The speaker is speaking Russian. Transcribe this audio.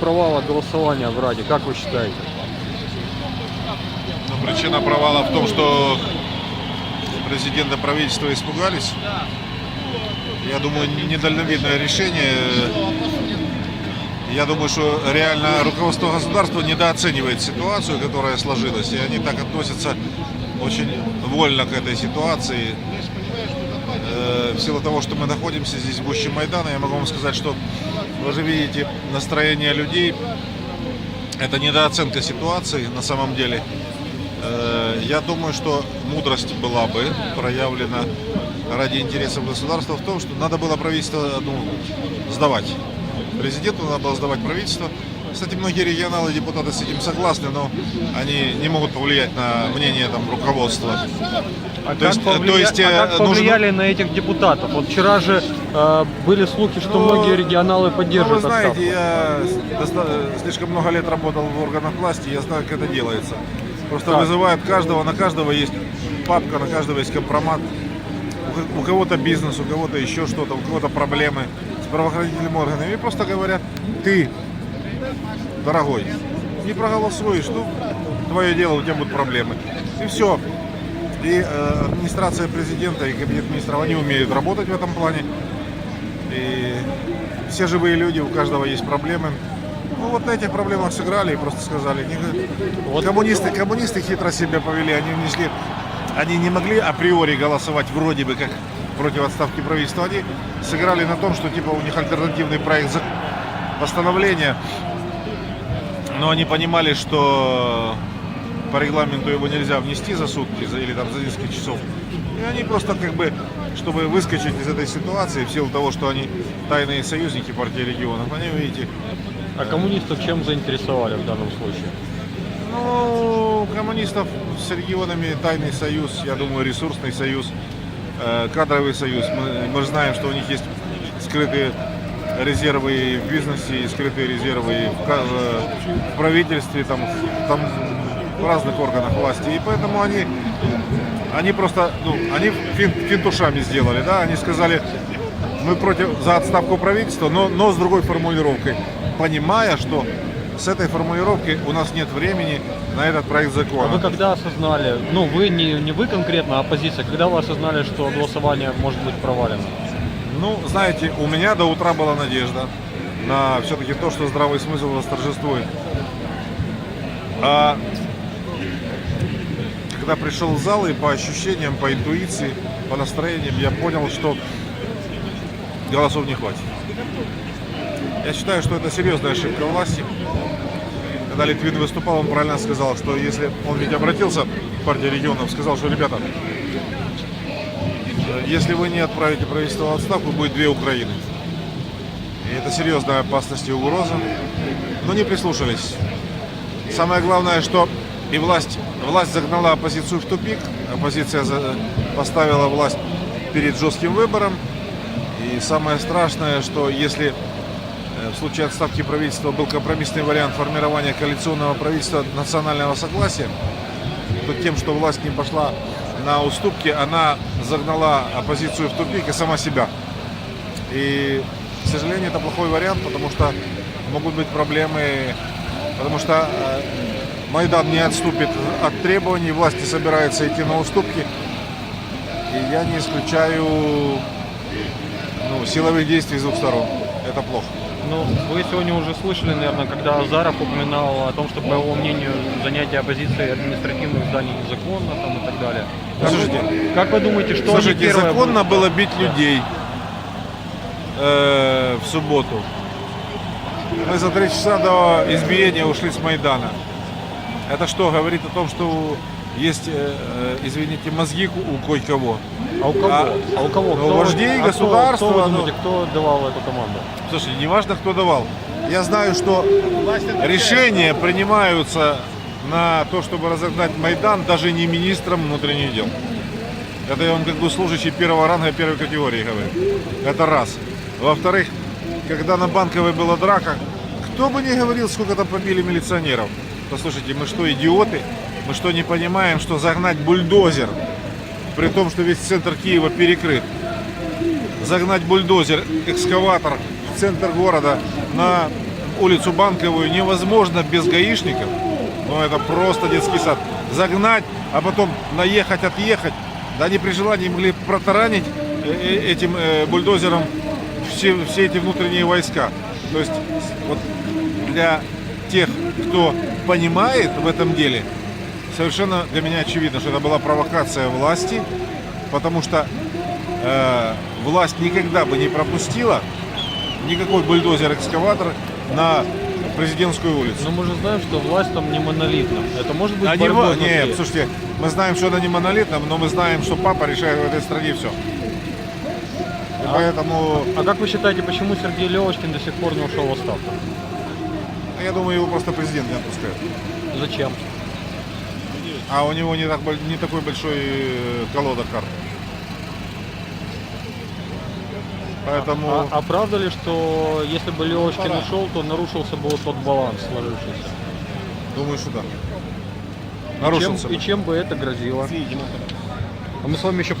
Провала голосования в Раде, как вы считаете? Но причина провала в том, что президент и правительство испугались. Я думаю, недальновидное решение. Я думаю, что реально руководство государства недооценивает ситуацию, которая сложилась. И они так относятся очень вольно к этой ситуации. Э, В силу того, что мы находимся здесь в гуще Майдана, я могу вам сказать, что вы же видите настроение людей. Это недооценка ситуации на самом деле. Э, Я думаю, что мудрость была бы проявлена ради интересов государства в том, что надо было правительство ну, сдавать. Президенту надо было сдавать правительство. Кстати, многие регионалы депутаты с этим согласны, но они не могут повлиять на мнение там, руководства. А То как, есть, э, повлия- то есть, а э, как нужно- повлияли на этих депутатов? Вот вчера же э, были слухи, что Ну, многие регионалы Ну, вы поддерживают знаете, отставку. я доста- слишком много лет работал в органах власти, я знаю, как это делается. Просто Как? вызывают каждого, на каждого есть папка, на каждого есть компромат. У ко- У кого-то бизнес, у кого-то еще что-то, у кого-то проблемы с правоохранительными органами. И просто говорят, ты, дорогой, не проголосуешь, ну, твое дело, у тебя будут проблемы. И все. И э, администрация президента и кабинет министров, они умеют работать в этом плане. И все живые люди, у каждого есть проблемы. Ну вот на этих проблемах сыграли и просто сказали. Вот- коммунисты, коммунисты хитро себя повели, они внесли, они не могли априори голосовать вроде бы как против отставки правительства. Они сыграли на том, что типа у них альтернативный проект постановления, но они понимали, что по регламенту его нельзя внести за сутки за- или там за несколько часов. И они просто как бы, чтобы выскочить из этой ситуации, в силу того, что они тайные союзники партии регионов, они, видите, А коммунистов чем заинтересовали в данном случае? ну, коммунистов с регионами тайный союз, я думаю, ресурсный союз, э, кадровый союз. Мы, мы же знаем, что у них есть скрытые резервы в бизнесе, и скрытые резервы и в, ка- в правительстве, там, там в разных органах власти. И поэтому они, они просто, ну, они фин, финтушами сделали, да, они сказали, мы против за отставку правительства, но, но с другой формулировкой, понимая, что с этой формулировкой у нас нет времени на этот проект А закона. вы когда осознали, ну вы не, не вы конкретно, а оппозиция, когда вы осознали, что голосование может быть провалено? Ну, знаете, у меня до утра была надежда на все-таки то, что здравый смысл восторжествует. А когда пришел в зал и по ощущениям, по интуиции, по настроениям, я понял, что голосов не хватит. Я считаю, что это серьезная ошибка власти. Когда Литвин выступал, он правильно сказал, что если он ведь обратился к партии регионов, сказал, что ребята, если вы не отправите правительство в отставку, будет две Украины. И это серьезная опасность и угроза. Но не прислушались. Самое главное, что и власть, власть загнала оппозицию в тупик. Оппозиция поставила власть перед жестким выбором. И самое страшное, что если э, в случае отставки правительства был компромиссный вариант формирования коалиционного правительства национального согласия, то тем, что власть не пошла на уступки, она загнала оппозицию в тупик и сама себя. И, к сожалению, это плохой вариант, потому что могут быть проблемы, потому что э, Майдан не отступит от требований, власти собирается идти на уступки. И я не исключаю ну, силовых действий с двух сторон. Это плохо. Ну, вы сегодня уже слышали, наверное, когда Азаров упоминал о том, что, по его мнению, занятие оппозиции административных зданий незаконно там, и так далее. Как, Слушайте, как вы думаете, что Слушайте, они законно будут- было бить людей э, в субботу. Мы за три часа до избиения ушли с Майдана. Это что, говорит о том, что есть, э, э, извините, мозги у кое-кого? А у кого? А- А, у кого? Кто- вождей а кто- государства, Кто, вы ну. думаете, кто давал эту команду? Слушайте, неважно, кто давал. Я знаю, что решения принимаются на то, чтобы разогнать Майдан, даже не министром внутренних дел. Это я вам как бы служащий первого ранга первой категории говорю. Это раз. Во-вторых, когда на Банковой была драка, кто бы ни говорил, сколько там побили милиционеров. Послушайте, мы что, идиоты? Мы что, не понимаем, что загнать бульдозер, при том, что весь центр Киева перекрыт, загнать бульдозер, экскаватор в центр города на улицу Банковую невозможно без гаишников. Ну это просто детский сад. Загнать, а потом наехать, отъехать. Да они при желании могли протаранить э, э, этим э, бульдозером все, все эти внутренние войска. То есть вот для тех, кто понимает в этом деле, совершенно для меня очевидно, что это была провокация власти, потому что э, власть никогда бы не пропустила никакой бульдозер-экскаватор на президентскую улицу. Но мы же знаем, что власть там не монолитна. Это может быть А не, борьба внутри. нет, слушайте, мы знаем, что она не монолитна, но мы знаем, что папа решает в этой стране все. И поэтому, А как вы считаете, почему Сергей Левочкин до сих пор не ушел в отставку? я думаю, его просто президент не отпускает. Зачем? А у него не, так, боль- не такой большой э, колода карт. Поэтому... А, а правда ли, что если бы Левочкин ушел, то нарушился бы вот тот баланс сложившийся? Думаю, что да. И чем, Нарушился. бы. и чем бы это грозило? А мы с вами еще